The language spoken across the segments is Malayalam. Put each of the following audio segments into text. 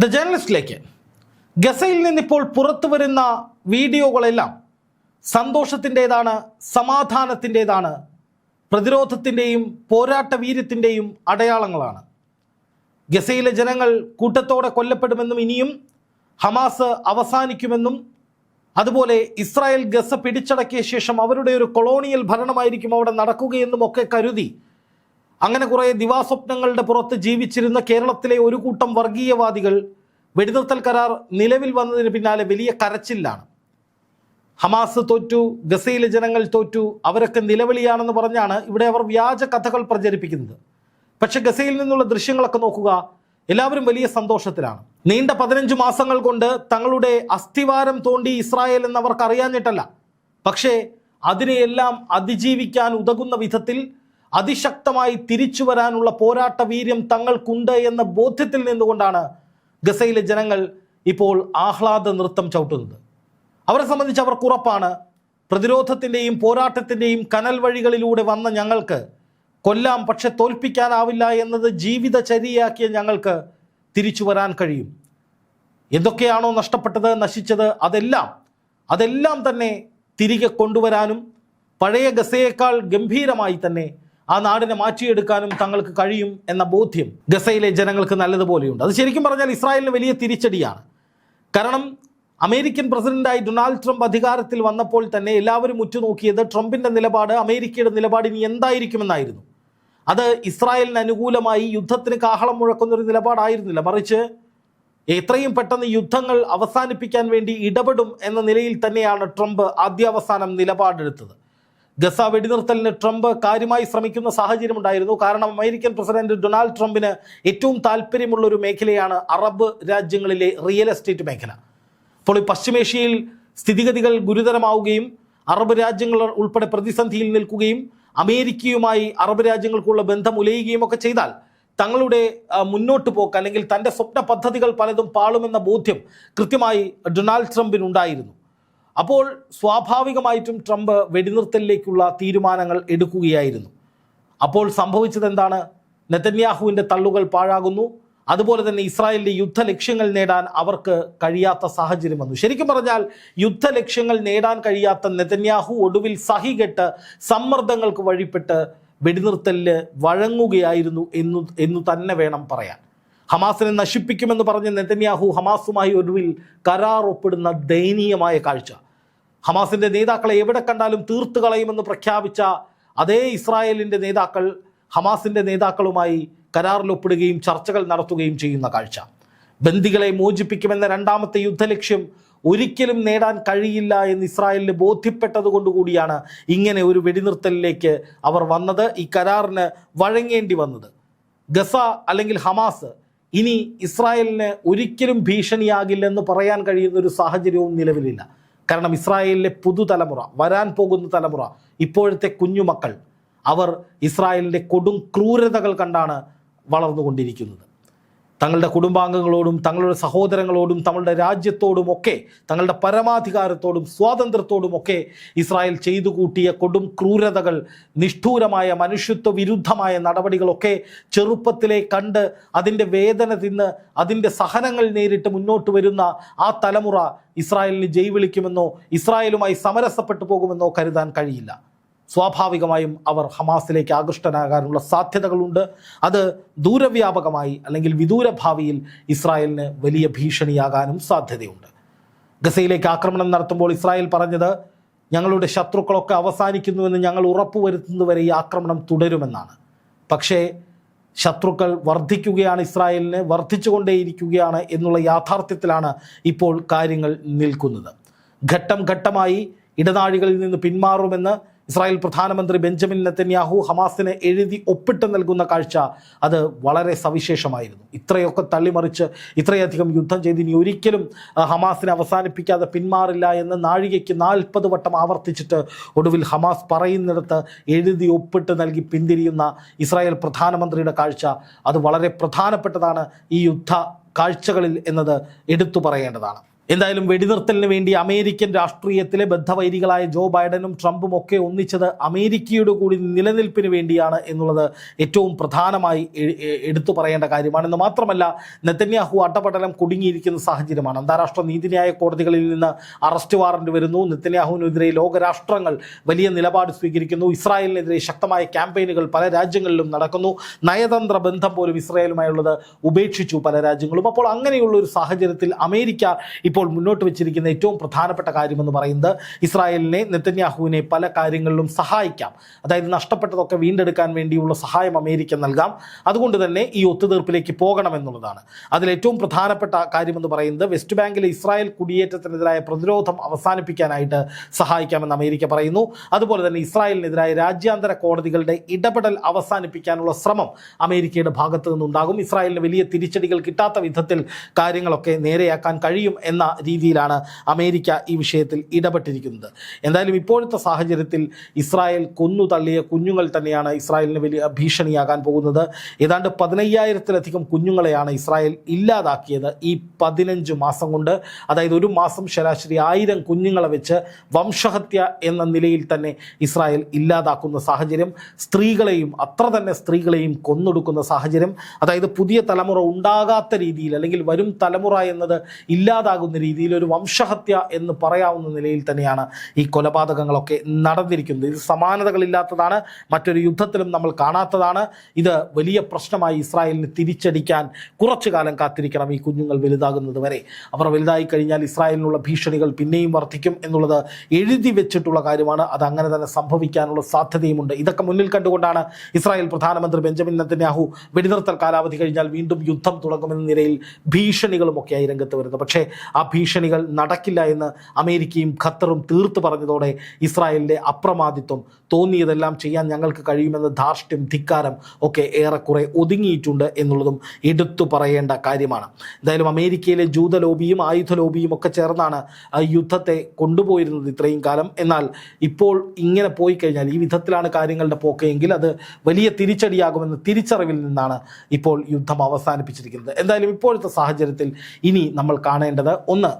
ദ ജേർണലിസ്റ്റിലേക്ക് ഗസയിൽ നിന്നിപ്പോൾ പുറത്തു വരുന്ന വീഡിയോകളെല്ലാം സന്തോഷത്തിന്റെതാണ് സമാധാനത്തിന്റെതാണ് പ്രതിരോധത്തിന്റെയും പോരാട്ട വീര്യത്തിന്റെയും അടയാളങ്ങളാണ്. ഗസയിലെ ജനങ്ങൾ കൂട്ടത്തോടെ കൊല്ലപ്പെടുമെന്നും ഇനിയും ഹമാസ് അവസാനിക്കുമെന്നും അതുപോലെ ഇസ്രായേൽ ഗസ പിടിച്ചടക്കിയ ശേഷം അവരുടെ ഒരു കൊളോണിയൽ ഭരണമായിരിക്കും അവിടെ നടക്കുകയെന്നും ഒക്കെ കരുതി അങ്ങനെ കുറേ ദിവാസ്വപ്നങ്ങളുടെ പുറത്ത് ജീവിച്ചിരുന്ന കേരളത്തിലെ ഒരു കൂട്ടം വർഗീയവാദികൾ വെടിനിർത്തൽ കരാർ നിലവിൽ വന്നതിന് പിന്നാലെ വലിയ കരച്ചിലാണ്. ഹമാസ് തോറ്റു ഗസയിലെ ജനങ്ങൾ തോറ്റു അവരൊക്കെ നിലവിളിയാണെന്ന് പറഞ്ഞാണ് ഇവിടെ അവർ വ്യാജ കഥകൾ പ്രചരിപ്പിക്കുന്നത്. പക്ഷെ ഗസയിൽ നിന്നുള്ള ദൃശ്യങ്ങളൊക്കെ നോക്കുക എല്ലാവരും വലിയ സന്തോഷത്തിലാണ്. നീണ്ട പതിനഞ്ച് മാസങ്ങൾ കൊണ്ട് തങ്ങളുടെ അസ്ഥിവാരം തോണ്ടി ഇസ്രായേൽ എന്നവർക്ക് അറിയാഞ്ഞിട്ടല്ല. പക്ഷേ അതിനെയെല്ലാം അതിജീവിക്കാൻ ഉതകുന്ന വിധത്തിൽ അതിശക്തമായി തിരിച്ചു വരാനുള്ള പോരാട്ട വീര്യം തങ്ങൾക്കുണ്ട് എന്ന ബോധ്യത്തിൽ നിന്നുകൊണ്ടാണ് ഗസയിലെ ജനങ്ങൾ ഇപ്പോൾ ആഹ്ലാദ നൃത്തം ചവിട്ടുന്നത്. അവരെ സംബന്ധിച്ച് അവർക്ക് ഉറപ്പാണ് പ്രതിരോധത്തിന്റെയും പോരാട്ടത്തിന്റെയും കനൽ വഴികളിലൂടെ വന്ന ഞങ്ങൾക്ക് കൊല്ലാം പക്ഷെ തോൽപ്പിക്കാനാവില്ല എന്നത് ജീവിതചര്യയാക്കിയ ഞങ്ങൾക്ക് തിരിച്ചു വരാൻ കഴിയും. എന്തൊക്കെയാണോ നഷ്ടപ്പെട്ടത് നശിച്ചത് അതെല്ലാം അതെല്ലാം തന്നെ തിരികെ കൊണ്ടുവരാനും പഴയ ഗസയേക്കാൾ ഗംഭീരമായി തന്നെ ആ നാടിനെ മാറ്റിയെടുക്കാനും തങ്ങൾക്ക് കഴിയും എന്ന ബോധ്യം ഗസയിലെ ജനങ്ങൾക്ക് നല്ലതുപോലെയുണ്ട്. അത് ശരിക്കും പറഞ്ഞാൽ ഇസ്രായേലിന് വലിയ തിരിച്ചടിയാണ്. കാരണം അമേരിക്കൻ പ്രസിഡന്റായി ഡൊണാൾഡ് ട്രംപ് അധികാരത്തിൽ വന്നപ്പോൾ തന്നെ എല്ലാവരും ഉറ്റുനോക്കിയത് ട്രംപിന്റെ നിലപാട് അമേരിക്കയുടെ നിലപാട് ഇനി എന്തായിരിക്കുമെന്നായിരുന്നു. അത് ഇസ്രായേലിന് അനുകൂലമായി യുദ്ധത്തിന് കാഹളം മുഴക്കുന്ന ഒരു നിലപാടായിരുന്നില്ല. മറിച്ച് എത്രയും പെട്ടെന്ന് യുദ്ധങ്ങൾ അവസാനിപ്പിക്കാൻ വേണ്ടി ഇടപെടും എന്ന നിലയിൽ തന്നെയാണ് ട്രംപ് ആദ്യാവസാനം നിലപാടെടുത്തത്. ഗസ വെടിനിർത്തലിന് ട്രംപ് കാര്യമായി ശ്രമിക്കുന്ന സാഹചര്യമുണ്ടായിരുന്നു കാരണം അമേരിക്കൻ പ്രസിഡന്റ് ഡൊണാൾഡ് ട്രംപിന് ഏറ്റവും താല്പര്യമുള്ള ഒരു മേഖലയാണ് അറബ് രാജ്യങ്ങളിലെ റിയൽ എസ്റ്റേറ്റ് മേഖല. അപ്പോൾ ഈ പശ്ചിമേഷ്യയിൽ സ്ഥിതിഗതികൾ ഗുരുതരമാവുകയും അറബ് രാജ്യങ്ങൾ ഉൾപ്പെടെ പ്രതിസന്ധിയിൽ നിൽക്കുകയും അമേരിക്കയുമായി അറബ് രാജ്യങ്ങൾക്കുള്ള ബന്ധം ഉലയുകയും ഒക്കെ ചെയ്താൽ തങ്ങളുടെ മുന്നോട്ട് പോക്ക് അല്ലെങ്കിൽ തന്റെ സ്വപ്ന പദ്ധതികൾ പലതും പാളുമെന്ന ബോധ്യം കൃത്യമായി ഡൊണാൾഡ് ട്രംപിനുണ്ടായിരുന്നു. അപ്പോൾ സ്വാഭാവികമായിട്ടും ട്രംപ് വെടിനിർത്തലിലേക്കുള്ള തീരുമാനങ്ങൾ എടുക്കുകയായിരുന്നു. അപ്പോൾ സംഭവിച്ചത് എന്താണ് നെതന്യാഹുവിന്റെ തള്ളുകൾ പാഴാകുന്നു. അതുപോലെ തന്നെ ഇസ്രായേലിന്റെ യുദ്ധ ലക്ഷ്യങ്ങൾ നേടാൻ അവർക്ക് കഴിയാത്ത സാഹചര്യം വന്നു. ശരിക്കും പറഞ്ഞാൽ യുദ്ധ ലക്ഷ്യങ്ങൾ നേടാൻ കഴിയാത്ത നെതന്യാഹു ഒടുവിൽ സഹികെട്ട് സമ്മർദ്ദങ്ങൾക്ക് വഴിപ്പെട്ട് വെടിനിർത്തലിൽ വഴങ്ങുകയായിരുന്നു എന്നു എന്നു തന്നെ വേണം പറയാൻ. ഹമാസിനെ നശിപ്പിക്കുമെന്ന് പറഞ്ഞ് നെതന്യാഹു ഹമാസുമായി ഒടുവിൽ കരാർ ഒപ്പിടുന്ന ദയനീയമായ കാഴ്ച. ഹമാസിന്റെ നേതാക്കളെ എവിടെ കണ്ടാലും തീർത്തു കളയുമെന്ന് പ്രഖ്യാപിച്ച അതേ ഇസ്രായേലിന്റെ നേതാക്കൾ ഹമാസിന്റെ നേതാക്കളുമായി കരാറിലൊപ്പിടുകയും ചർച്ചകൾ നടത്തുകയും ചെയ്യുന്ന കാഴ്ച. ബന്ദികളെ മോചിപ്പിക്കുമെന്ന രണ്ടാമത്തെ യുദ്ധലക്ഷ്യം ഒരിക്കലും നേടാൻ കഴിയില്ല എന്ന് ഇസ്രായേലിന് ബോധ്യപ്പെട്ടതുകൊണ്ടുകൂടിയാണ് ഇങ്ങനെ ഒരു വെടിനിർത്തലിലേക്ക് അവർ വന്നത്. ഈ കരാറിന് വഴങ്ങേണ്ടി വന്നത്. ഗസ അല്ലെങ്കിൽ ഹമാസ് ഇനി ഇസ്രായേലിന് ഒരിക്കലും ഭീഷണിയാകില്ലെന്ന് പറയാൻ കഴിയുന്ന ഒരു സാഹചര്യവും നിലവിലില്ല. കാരണം ഇസ്രായേലിലെ പുതുതലമുറ വരാൻ പോകുന്ന തലമുറ ഇപ്പോഴത്തെ കുഞ്ഞുമക്കൾ അവർ ഇസ്രായേലിന്റെ കൊടും ക്രൂരതകൾ കണ്ടാണ് വളർന്നുകൊണ്ടിരിക്കുന്നത്. തങ്ങളുടെ കുടുംബാംഗങ്ങളോടും തങ്ങളുടെ സഹോദരങ്ങളോടും തങ്ങളുടെ രാജ്യത്തോടും ഒക്കെ തങ്ങളുടെ പരമാധികാരത്തോടും സ്വാതന്ത്ര്യത്തോടും ഒക്കെ ഇസ്രായേൽ ചെയ്തു കൂട്ടിയ കൊടും ക്രൂരതകൾ നിഷ്ഠൂരമായ മനുഷ്യത്വ വിരുദ്ധമായ നടപടികളൊക്കെ ചെറുപ്പത്തിലെ കണ്ട് അതിന്റെ വേദന തിന്ന് അതിന്റെ സഹനങ്ങൾ നേരിട്ട് മുന്നോട്ട് വരുന്ന ആ തലമുറ ഇസ്രായേലിന് ജയ് വിളിക്കുമെന്നോ ഇസ്രായേലുമായി സമരസപ്പെട്ടു പോകുമെന്നോ കരുതാൻ കഴിയില്ല. സ്വാഭാവികമായും അവർ ഹമാസിലേക്ക് ആകൃഷ്ടനാകാനുള്ള സാധ്യതകളുണ്ട്. അത് ദൂരവ്യാപകമായി അല്ലെങ്കിൽ വിദൂരഭാവിയിൽ ഇസ്രായേലിന് വലിയ ഭീഷണിയാകാനും സാധ്യതയുണ്ട്. ഗസയിലേക്ക് ആക്രമണം നടത്തുമ്പോൾ ഇസ്രായേൽ പറഞ്ഞത് ഞങ്ങളുടെ ശത്രുക്കളൊക്കെ അവസാനിക്കുന്നുവെന്ന് ഞങ്ങൾ ഉറപ്പുവരുത്തുന്നതുവരെ ഈ ആക്രമണം തുടരുമെന്നാണ്. പക്ഷേ ശത്രുക്കൾ വർദ്ധിക്കുകയാണ് ഇസ്രായേലിന് വർദ്ധിച്ചുകൊണ്ടേയിരിക്കുകയാണ് എന്നുള്ള യാഥാർത്ഥ്യത്തിലാണ് ഇപ്പോൾ കാര്യങ്ങൾ നിൽക്കുന്നത്. ഘട്ടം ഘട്ടമായി ഇടനാഴികളിൽ നിന്ന് പിന്മാറുമെന്ന് ഇസ്രായേൽ പ്രധാനമന്ത്രി ബെഞ്ചമിൻ നെത്തന്യാഹു ഹമാസിനെ എഴുതി ഒപ്പിട്ട് നൽകുന്ന കാഴ്ച അത് വളരെ സവിശേഷമായിരുന്നു. ഇത്രയൊക്കെ തള്ളിമറിച്ച് ഇത്രയധികം യുദ്ധം ചെയ്ത് ഇനി ഒരിക്കലും ഹമാസിനെ അവസാനിപ്പിക്കാതെ പിന്മാറില്ല എന്ന് നാഴികയ്ക്ക് നാൽപ്പത് വട്ടം ആവർത്തിച്ചിട്ട് ഒടുവിൽ ഹമാസ് പറയുന്നിടത്ത് എഴുതി ഒപ്പിട്ട് നൽകി പിന്തിരിയുന്ന ഇസ്രായേൽ പ്രധാനമന്ത്രിയുടെ കാഴ്ച അത് വളരെ പ്രധാനപ്പെട്ടതാണ് ഈ യുദ്ധ കാഴ്ചകളിൽ എന്നത് എടുത്തു പറയേണ്ടതാണ്. എന്തായാലും വെടിനിർത്തലിന് വേണ്ടി അമേരിക്കൻ രാഷ്ട്രീയത്തിലെ ബദ്ധവൈരികളായ ജോ ബൈഡനും ട്രംപും ഒക്കെ ഒന്നിച്ചത് അമേരിക്കയുടെ കൂടി നിലനിൽപ്പിന് വേണ്ടിയാണ് എന്നുള്ളത് ഏറ്റവും പ്രധാനമായി എടുത്തു പറയേണ്ട കാര്യമാണ് എന്ന് മാത്രമല്ല നെത്തന്യാഹു അട്ടപടലം കുടുങ്ങിയിരിക്കുന്ന സാഹചര്യമാണ്. അന്താരാഷ്ട്ര നീതിന്യായ കോടതികളിൽ നിന്ന് അറസ്റ്റ് വാറന്റ് വരുന്നു. നെത്തന്യാഹുവിനെതിരെ ലോകരാഷ്ട്രങ്ങൾ വലിയ നിലപാട് സ്വീകരിക്കുന്നു. ഇസ്രായേലിനെതിരെ ശക്തമായ ക്യാമ്പയിനുകൾ പല രാജ്യങ്ങളിലും നടക്കുന്നു. നയതന്ത്ര ബന്ധം പോലും ഇസ്രായേലുമായുള്ളത് ഉപേക്ഷിച്ചു പല രാജ്യങ്ങളും. അപ്പോൾ അങ്ങനെയുള്ള ഒരു സാഹചര്യത്തിൽ അമേരിക്ക ഇപ്പോൾ മുന്നോട്ട് വെച്ചിരിക്കുന്ന ഏറ്റവും പ്രധാനപ്പെട്ട കാര്യമെന്ന് പറയുന്നത് ഇസ്രായേലിനെ നെത്തന്യാഹുവിനെ പല കാര്യങ്ങളിലും സഹായിക്കാം. അതായത് നഷ്ടപ്പെട്ടതൊക്കെ വീണ്ടെടുക്കാൻ വേണ്ടിയുള്ള സഹായം അമേരിക്ക നൽകാം. അതുകൊണ്ട് തന്നെ ഈ ഒത്തുതീർപ്പിലേക്ക് പോകണമെന്നുള്ളതാണ് അതിലേറ്റവും പ്രധാനപ്പെട്ട കാര്യമെന്ന് പറയുന്നത് വെസ്റ്റ് ബാങ്കിലെ ഇസ്രായേൽ കുടിയേറ്റത്തിനെതിരായ പ്രതിരോധം അവസാനിപ്പിക്കാനായിട്ട് സഹായിക്കാമെന്ന് അമേരിക്ക പറയുന്നു. അതുപോലെ തന്നെ ഇസ്രായേലിനെതിരായ രാജ്യാന്തര കോടതികളുടെ ഇടപെടൽ അവസാനിപ്പിക്കാനുള്ള ശ്രമം അമേരിക്കയുടെ ഭാഗത്തു നിന്നുണ്ടാകും. ഇസ്രായേലിന് വലിയ തിരിച്ചടികൾ കിട്ടാത്ത വിധത്തിൽ കാര്യങ്ങളൊക്കെ നേരെയാക്കാൻ കഴിയും രീതിയിലാണ് അമേരിക്ക ഈ വിഷയത്തിൽ ഇടപെട്ടിരിക്കുന്നത്. എന്തായാലും ഇപ്പോഴത്തെ സാഹചര്യത്തിൽ ഇസ്രായേൽ കൊന്നു തള്ളിയ കുഞ്ഞുങ്ങൾ തന്നെയാണ് ഇസ്രായേലിന് വലിയ ഭീഷണിയാകാൻ പോകുന്നത്. ഏതാണ്ട് പതിനയ്യായിരത്തിലധികം കുഞ്ഞുങ്ങളെയാണ് ഇസ്രായേൽ ഇല്ലാതാക്കിയത് ഈ പതിനഞ്ച് മാസം കൊണ്ട്. അതായത് ഒരു മാസം ശരാശരി ആയിരം കുഞ്ഞുങ്ങളെ വെച്ച് വംശഹത്യ എന്ന നിലയിൽ തന്നെ ഇസ്രായേൽ ഇല്ലാതാക്കുന്ന സാഹചര്യം സ്ത്രീകളെയും അത്ര തന്നെ സ്ത്രീകളെയും കൊന്നൊടുക്കുന്ന സാഹചര്യം അതായത് പുതിയ തലമുറ ഉണ്ടാകാത്ത രീതിയിൽ അല്ലെങ്കിൽ വരും തലമുറ എന്നത് ഇല്ലാതാകുന്ന രീതിയിൽ ഒരു വംശഹത്യ എന്ന് പറയാവുന്ന നിലയിൽ തന്നെയാണ് ഈ കൊലപാതകങ്ങളൊക്കെ നടന്നിരിക്കുന്നത്. ഇത് സമാനതകളില്ലാത്തതാണ് മറ്റൊരു യുദ്ധത്തിലും നമ്മൾ കാണാത്തതാണ്. ഇത് വലിയ പ്രശ്നമായി ഇസ്രായേലിന് തിരിച്ചടിക്കാൻ കുറച്ചു കാലം കാത്തിരിക്കണം ഈ കുഞ്ഞുങ്ങൾ വലുതാകുന്നത് വരെ. അവർ വലുതായി കഴിഞ്ഞാൽ ഇസ്രായേലിനുള്ള ഭീഷണികൾ പിന്നെയും വർദ്ധിക്കും എന്നുള്ളത് എഴുതി വെച്ചിട്ടുള്ള കാര്യമാണ്. അത് അങ്ങനെ തന്നെ സംഭവിക്കാനുള്ള സാധ്യതയുമുണ്ട്. ഇതൊക്കെ മുന്നിൽ കണ്ടുകൊണ്ടാണ് ഇസ്രായേൽ പ്രധാനമന്ത്രി ബെഞ്ചമിൻ നെത്തന്യാഹു വെടിനിർത്തൽ കാലാവധി കഴിഞ്ഞാൽ വീണ്ടും യുദ്ധം തുടങ്ങുമെന്ന നിലയിൽ ഭീഷണികളുമൊക്കെയായി രംഗത്ത് വരുന്നത്. പക്ഷേ ഭീഷണികൾ നടക്കില്ല എന്ന് അമേരിക്കയും ഖത്തറും തീർത്തു പറഞ്ഞതോടെ ഇസ്രായേലിന്റെ അപ്രമാദിത്വം തോന്നിയതെല്ലാം ചെയ്യാൻ ഞങ്ങൾക്ക് കഴിയുമെന്ന ധാർഷ്ട്യം ധിക്കാരം ഒക്കെ ഏറെക്കുറെ ഒതുങ്ങിയിട്ടുണ്ട് എന്നുള്ളതും എടുത്തു പറയേണ്ട കാര്യമാണ്. എന്തായാലും അമേരിക്കയിലെ ജൂത ലോബിയും ആയുധ ലോബിയും ഒക്കെ ചേർന്നാണ് ആ യുദ്ധത്തെ കൊണ്ടുപോയിരുന്നത് ഇത്രയും കാലം. എന്നാൽ ഇപ്പോൾ ഇങ്ങനെ പോയി കഴിഞ്ഞാൽ ഈ വിധത്തിലാണ് കാര്യങ്ങളുടെ പോക്കെങ്കിൽ അത് വലിയ തിരിച്ചടിയാകുമെന്ന തിരിച്ചറിവിൽ നിന്നാണ് ഇപ്പോൾ യുദ്ധം അവസാനിപ്പിച്ചിരിക്കുന്നത്. എന്തായാലും ഇപ്പോഴത്തെ സാഹചര്യത്തിൽ ഇനി നമ്മൾ കാണേണ്ടത് ഒന്ന്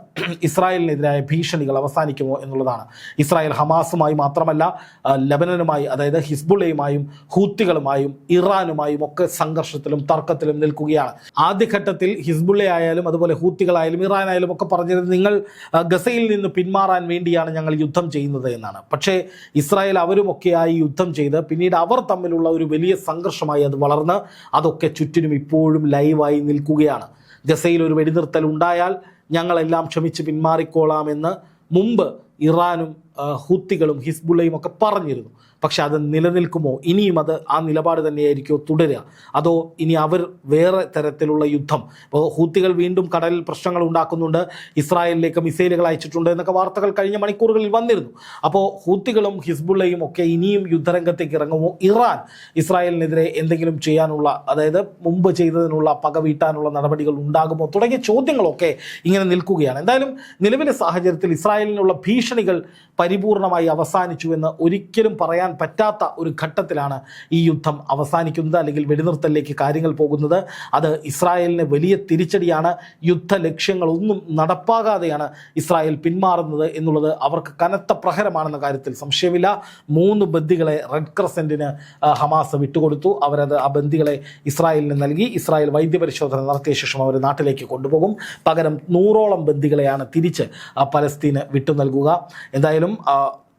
ഇസ്രായേലിനെതിരായ ഭീഷണികൾ അവസാനിക്കുമോ എന്നുള്ളതാണ്. ഇസ്രായേൽ ഹമാസുമായി മാത്രമല്ല ലബനനുമായി അതായത് ഹിസ്ബുള്ളയുമായും ഹൂത്തികളുമായും ഇറാനുമായും ഒക്കെ സംഘർഷത്തിലും തർക്കത്തിലും നിൽക്കുകയാണ്. ആദ്യഘട്ടത്തിൽ ഹിസ്ബുള്ള ആയാലും അതുപോലെ ഹൂത്തികളായാലും ഇറാനായാലും ഒക്കെ പറഞ്ഞിരുന്നത് നിങ്ങൾ ഗസയിൽ നിന്ന് പിന്മാറാൻ വേണ്ടിയാണ് ഞങ്ങൾ യുദ്ധം ചെയ്യുന്നത് എന്നാണ്. പക്ഷേ ഇസ്രായേൽ അവരുമൊക്കെയായി യുദ്ധം ചെയ്ത് പിന്നീട് അവർ തമ്മിലുള്ള ഒരു വലിയ സംഘർഷമായി അത് വളർന്ന് അതൊക്കെ ചുറ്റിനും ഇപ്പോഴും ലൈവായി നിൽക്കുകയാണ്. ഗസയിൽ ഒരു വെടിനിർത്തൽ ഉണ്ടായാൽ ഞങ്ങളെല്ലാം ക്ഷമിച്ച് പിന്മാറിക്കോളാമെന്ന് മുമ്പ് ഇറാനും ഹൂത്തികളും ഹിസ്ബുള്ളയും ഒക്കെ പറഞ്ഞിരുന്നു. പക്ഷെ അത് നിലനിൽക്കുമോ? ഇനിയും അത് ആ നിലപാട് തന്നെയായിരിക്കുമോ തുടരുക? അതോ ഇനി അവർ വേറെ തരത്തിലുള്ള യുദ്ധം? ഇപ്പോൾ ഹൂത്തികൾ വീണ്ടും കടലിൽ പ്രശ്നങ്ങൾ ഉണ്ടാക്കുന്നുണ്ട്. ഇസ്രായേലിലേക്ക് മിസൈലുകൾ അയച്ചിട്ടുണ്ട് എന്നൊക്കെ വാർത്തകൾ കഴിഞ്ഞ മണിക്കൂറുകളിൽ വന്നിരുന്നു. അപ്പോൾ ഹൂത്തികളും ഹിസ്ബുള്ളയും ഒക്കെ ഇനിയും യുദ്ധരംഗത്തേക്ക് ഇറങ്ങുമോ? ഇറാൻ ഇസ്രായേലിനെതിരെ എന്തെങ്കിലും ചെയ്യാനുള്ള അതായത് മുമ്പ് ചെയ്തതിനുള്ള പക വീട്ടാനുള്ള നടപടികൾ ഉണ്ടാകുമോ? തുടങ്ങിയ ചോദ്യങ്ങളൊക്കെ ഇങ്ങനെ നിൽക്കുകയാണ്. എന്തായാലും നിലവിലെ സാഹചര്യത്തിൽ ഇസ്രായേലിനുള്ള ഭീഷണികൾ പരിപൂർണമായി അവസാനിച്ചു എന്ന് ഒരിക്കലും പറയാൻ പറ്റാത്ത ഒരു ഘട്ടത്തിലാണ് ഈ യുദ്ധം അവസാനിക്കുന്നത് അല്ലെങ്കിൽ വെടിനിർത്തലിലേക്ക് കാര്യങ്ങൾ പോകുന്നത്. അത് ഇസ്രായേലിന് വലിയ തിരിച്ചടിയാണ്. യുദ്ധ ലക്ഷ്യങ്ങളൊന്നും നടപ്പാകാതെയാണ് ഇസ്രായേൽ പിന്മാറുന്നത് എന്നുള്ളത് അവർക്ക് കനത്ത പ്രഹരമാണെന്ന കാര്യത്തിൽ സംശയമില്ല. മൂന്ന് ബന്ദികളെ റെഡ് ക്രസന്റിന് ഹമാസ് വിട്ടുകൊടുത്തു. അവരത് ആ ബന്ദികളെ ഇസ്രായേലിന് നൽകി. ഇസ്രായേൽ വൈദ്യപരിശോധന നടത്തിയ ശേഷം അവർ നാട്ടിലേക്ക് കൊണ്ടുപോകും. പകരം നൂറോളം ബന്ദികളെയാണ് തിരിച്ച് പലസ്തീന് വിട്ടു നൽകുക എന്തായാലും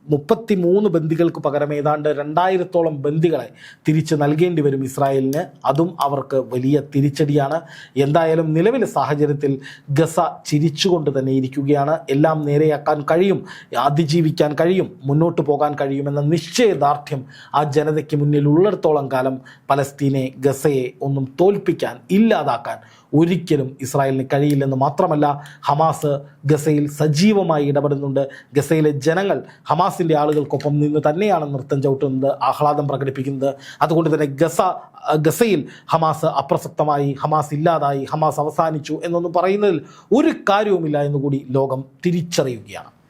മുപ്പത്തി മൂന്ന് ബന്ദികൾക്ക് പകരം ഏതാണ്ട് രണ്ടായിരത്തോളം ബന്ദികളെ തിരിച്ച് നൽകേണ്ടി വരും ഇസ്രായേലിന്. അതും അവർക്ക് വലിയ തിരിച്ചടിയാണ്. എന്തായാലും നിലവിലെ സാഹചര്യത്തിൽ ഗസ ചിരിച്ചുകൊണ്ട് തന്നെ ഇരിക്കുകയാണ്. എല്ലാം നേരെയാക്കാൻ കഴിയും അതിജീവിക്കാൻ കഴിയും മുന്നോട്ട് പോകാൻ കഴിയുമെന്ന നിശ്ചയദാർഢ്യം ആ ജനതയ്ക്ക് മുന്നിൽ ഉള്ളിടത്തോളം കാലം പലസ്തീനെ ഗസയെ ഒന്നും തോൽപ്പിക്കാൻ ഇല്ലാതാക്കാൻ ഒരിക്കലും ഇസ്രായേലിന് കഴിയില്ലെന്ന് മാത്രമല്ല ഹമാസ് ഗസയിൽ സജീവമായി ഇടപെടുന്നുണ്ട്. ഗസയിലെ ജനങ്ങൾ ഹമാസിന്റെ ആളുകൾക്കൊപ്പം നിന്ന് തന്നെയാണ് നൃത്തം ചവിട്ടുന്നത് ആഹ്ലാദം പ്രകടിപ്പിക്കുന്നത്. അതുകൊണ്ട് തന്നെ ഗസ ഗസയിൽ ഹമാസ് അപ്രസക്തമായി ഹമാസ് ഇല്ലാതായി ഹമാസ് അവസാനിച്ചു എന്നൊന്നും പറയുന്നതിൽ ഒരു കാര്യവുമില്ല എന്നുകൂടി ലോകം തിരിച്ചറിയുകയാണ്.